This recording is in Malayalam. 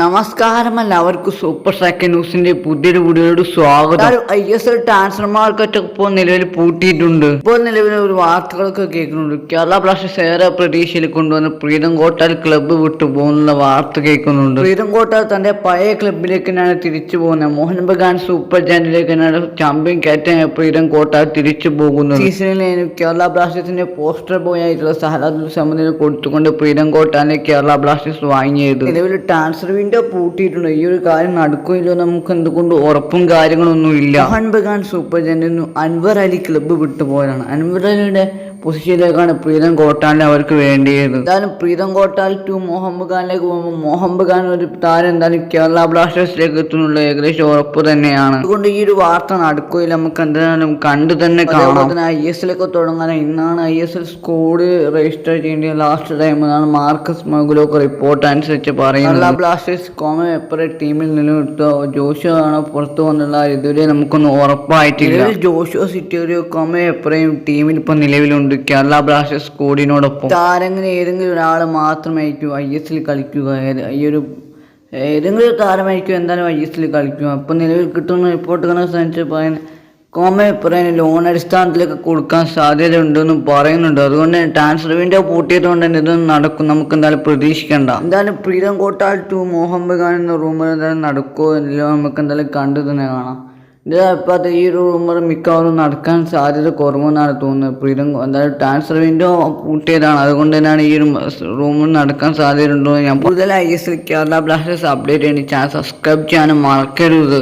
നമസ്കാരം എല്ലാവർക്കും സൂപ്പർ സെക്കൻഡ് ന്യൂസിന്റെ പുതിയൊരു വീഡിയോയോട് സ്വാഗതം. I S L transfer market ഇപ്പോൾ നിലവിൽ പൂട്ടിയിട്ടുണ്ട്. ഇപ്പോൾ നിലവിൽ ഒരു വാർത്തകളൊക്കെ കേൾക്കുന്നുണ്ട്. കേരള ബ്ലാസ്റ്റേഴ്സ് ഏറെ പ്രതീക്ഷയിൽ കൊണ്ടുവന്ന് പ്രീതം കോട്ടാൽ ക്ലബ്ബ് വിട്ടു പോകുന്ന വാർത്ത കേൾക്കുന്നുണ്ട്. പ്രീതം കോട്ടാൽ തന്റെ പഴയ ക്ലബിലേക്ക് തന്നെയാണ് തിരിച്ചു പോകുന്നത്. മോഹൻ ബഗാൻ സൂപ്പർ ജാനിലേക്ക് തന്നെയാണ് ചാമ്പ്യൻ ക്യാപ്റ്റൻ പ്രീതം കോട്ടാൽ തിരിച്ചു പോകുന്നത്. സീസണിൽ കേരള ബ്ലാസ്റ്റേഴ്സിന്റെ പോസ്റ്റർ ബോയ് ആയിട്ടുള്ള സഹലാദ് സമനിൽ കൊടുത്തുകൊണ്ട് പ്രീതം കോട്ടാനെ കേരള ബ്ലാസ്റ്റേഴ്സ് വാങ്ങിയത്. നിലവിൽ ട്രാൻസ്ഫർ വിൻഡോ പൂട്ടിയിട്ടുണ്ട്. ഈ ഒരു കാര്യം നടക്കുമല്ലോ നമുക്ക് എന്തുകൊണ്ട് ഉറപ്പും കാര്യങ്ങളൊന്നും ഇല്ല. മോഹൻ ബഗാൻ സൂപ്പർ ജനു അൻവർ അലി ക്ലബ്ബ് വിട്ടുപോയതാണ് അൻവർ അലിയുടെ പൊസിഷനിലേക്കാണ് പ്രീതം കോട്ടാലിനെ അവർക്ക് വേണ്ടിയത് എന്തായാലും പ്രീതം കോട്ടാൽ ടു മോഹൻ ഖാനിലേക്ക് പോകുമ്പോൾ മോഹൻ ഖാൻ ഒരു താരം എന്തായാലും കേരള ബ്ലാസ്റ്റേഴ്സിലേക്ക് എത്തുന്നുള്ള ഏകദേശം ഉറപ്പ് തന്നെയാണ്. അതുകൊണ്ട് ഈ ഒരു വാർത്ത നടക്കുകയില്ല നമുക്ക് എന്തായാലും കണ്ടു തന്നെ കാണാം. ഐ എസ് എല്ലൊക്കെ തുടങ്ങാൻ ഇന്നാണ് I S L squad register ചെയ്യേണ്ട ലാസ്റ്റ് ടൈം എന്നാണ് മാർക്കസ് മഗുലൊക്കെ റിപ്പോർട്ട് അനുസരിച്ച് പറയുന്നത്. കേരള ബ്ലാസ്റ്റേഴ്സ് കോമ എപ്പറെ ടീമിൽ നിലനിർത്തോ ജോഷോ ആണോ പുറത്തു വന്നുള്ള ഇതുവരെ നമുക്കൊന്നും ഉറപ്പായിട്ടില്ല. ജോഷോ സിറ്റോറിയോ കോമ എപ്പറയും ടീമിൽ ഇപ്പൊ നിലവിലുണ്ട്. കേരള ബ്ലാസ്റ്റേഴ്സ് സ്കോഡിനോടൊപ്പം താരങ്ങനെ ഏതെങ്കിലും ഒരാൾ മാത്രമായിരിക്കും ഐ എസ് എൽ കളിക്കുക. ഈ ഒരു ഏതെങ്കിലും ഒരു താരമായിരിക്കും എന്തായാലും ഐ എസ് എൽ കളിക്കുക. അപ്പം നിലവിൽ കിട്ടുന്ന റിപ്പോർട്ടുകളെ സംബന്ധിച്ച് പറയുന്നത് കോമ പറയാൻ ലോൺ അടിസ്ഥാനത്തിലൊക്കെ കൊടുക്കാൻ സാധ്യത ഉണ്ടെന്ന് പറയുന്നുണ്ട്. അതുകൊണ്ട് തന്നെ ട്രാൻസ്ഫർ വിൻഡോ പൂട്ടിയതുകൊണ്ട് തന്നെ ഇതൊന്നും നടക്കും. നമുക്ക് എന്തായാലും പ്രതീക്ഷിക്കേണ്ട. എന്തായാലും പ്രീതം കോട്ടാൽ ടു മോഹൻ ഖാൻ എന്ന റൂമർ എന്തായാലും നടക്കുമോ എന്നില്ലോ നമുക്ക് എന്തായാലും കണ്ടു തന്നെ കാണാം. ഇത് ഇപ്പോഴത്തെ ഈ ഒരു റൂമർ മിക്കവാറും നടക്കാൻ സാധ്യത കുറവെന്നാണ് തോന്നുന്നത്. പ്രീതം എന്തായാലും ട്രാൻസ്ഫർ വിൻഡോ പൂട്ടിയതാണ്. അതുകൊണ്ട് തന്നെയാണ് ഈ ഒരു റൂമർ നടക്കാൻ സാധ്യത ഉണ്ടോ ഞാൻ കൂടുതൽ I S Kerala Blasters update ചെയ്യേണ്ടി ചാനൽ സബ്സ്ക്രൈബ് ചെയ്യാനും മറക്കരുത്.